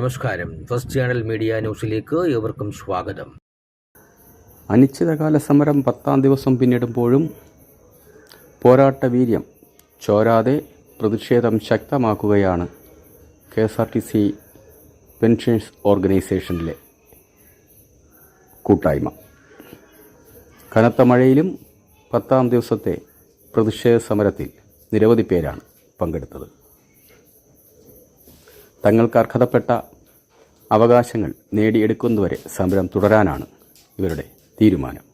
നമസ്കാരം. First channel media ന്യൂസിലേക്ക് ഏവർക്കും സ്വാഗതം. അനിശ്ചിതകാല സമരം പത്താം ദിവസം പിന്നിടുമ്പോഴും പോരാട്ട വീര്യം ചോരാതെ പ്രതിഷേധം ശക്തമാക്കുകയാണ് K S R T C pensions ഓർഗനൈസേഷനിലെ കൂട്ടായ്മ. കനത്ത മഴയിലും പത്താം ദിവസത്തെ പ്രതിഷേധ സമരത്തിൽ നിരവധി പേരാണ് പങ്കെടുത്തത്. തങ്ങൾക്ക് അർഹതപ്പെട്ട അവകാശങ്ങൾ നേടിയെടുക്കുന്നതുവരെ സമരം തുടരാനാണ് ഇവരുടെ തീരുമാനം.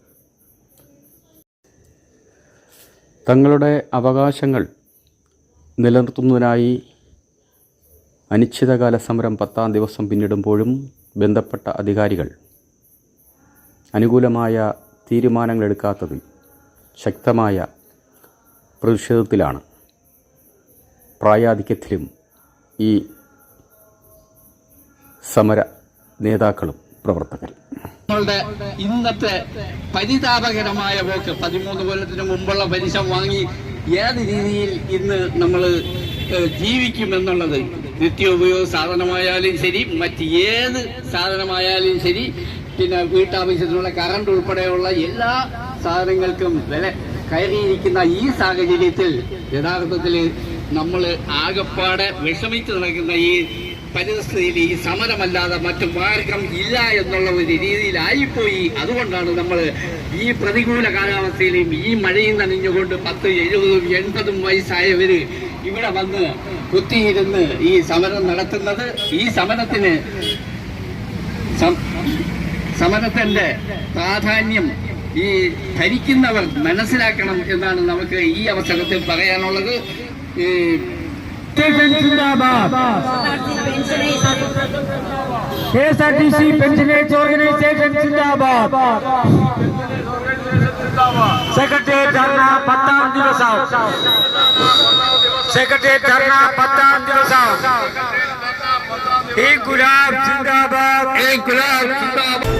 തങ്ങളുടെ അവകാശങ്ങൾ നിലനിർത്തുന്നതിനായി അനിശ്ചിതകാല സമരം പത്താം ദിവസം പിന്നിടുമ്പോഴും ബന്ധപ്പെട്ട അധികാരികൾ അനുകൂലമായ തീരുമാനങ്ങൾ എടുക്കാത്തതിൽ ശക്തമായ പ്രതിഷേധത്തിലാണ് പ്രായാധിക്യത്തിലും ഈ സമര നേതാക്കളും പ്രവർത്തകരും. നമ്മളുടെ ഇന്നത്തെ പരിതാപകരമായ പോക്ക് പതിമൂന്ന് കൊല്ലത്തിന് മുമ്പുള്ള പലിശ വാങ്ങി ഏത് രീതിയിൽ ഇന്ന് നമ്മൾ ജീവിക്കുമെന്നുള്ളത് നിത്യോപയോഗ സാധനമായാലും ശരി മറ്റ് ഏത് സാധനമായാലും ശരി പിന്നെ വീട്ടാവശ്യത്തിനുള്ള കറണ്ട് ഉൾപ്പെടെയുള്ള എല്ലാ സാധനങ്ങൾക്കും വില കയറിയിരിക്കുന്ന ഈ സാഹചര്യത്തിൽ യഥാർത്ഥത്തിൽ നമ്മൾ ആകപ്പാടെ വിഷമിച്ചു നടക്കുന്ന ഈ പരിസ്ഥിതിയിൽ ഈ സമരമല്ലാതെ മറ്റു മാർഗം ഇല്ല എന്നുള്ള ഒരു രീതിയിലായിപ്പോയി. അതുകൊണ്ടാണ് നമ്മൾ ഈ പ്രതികൂല കാലാവസ്ഥയിലും ഈ മഴയും നനഞ്ഞുകൊണ്ട് പത്ത് എഴുപതും എൺപതും വയസ്സായവർ ഇവിടെ വന്ന് കുത്തിയിരുന്ന് ഈ സമരം നടത്തുന്നത്. ഈ സമരത്തിന് സമരത്തിന്റെ പ്രാധാന്യം ഈ ഭരിക്കുന്നവർ മനസ്സിലാക്കണം എന്നാണ് നമുക്ക് ഈ അവസരത്തിൽ പറയാനുള്ളത്. ഈ K S R T C pensioners organisation സിന്ദാബാദ് സെക്രട്ടേറിയറ്റ് ധർണ പത്താം ദിവസം സെക്രട്ടേറിയറ്റ് ധർണ പത്താം ദിവസം ഈ ഗുലാബ് സിന്ദാബാദ് ഏ ഗുലാബ് സിന്ദാബാദ്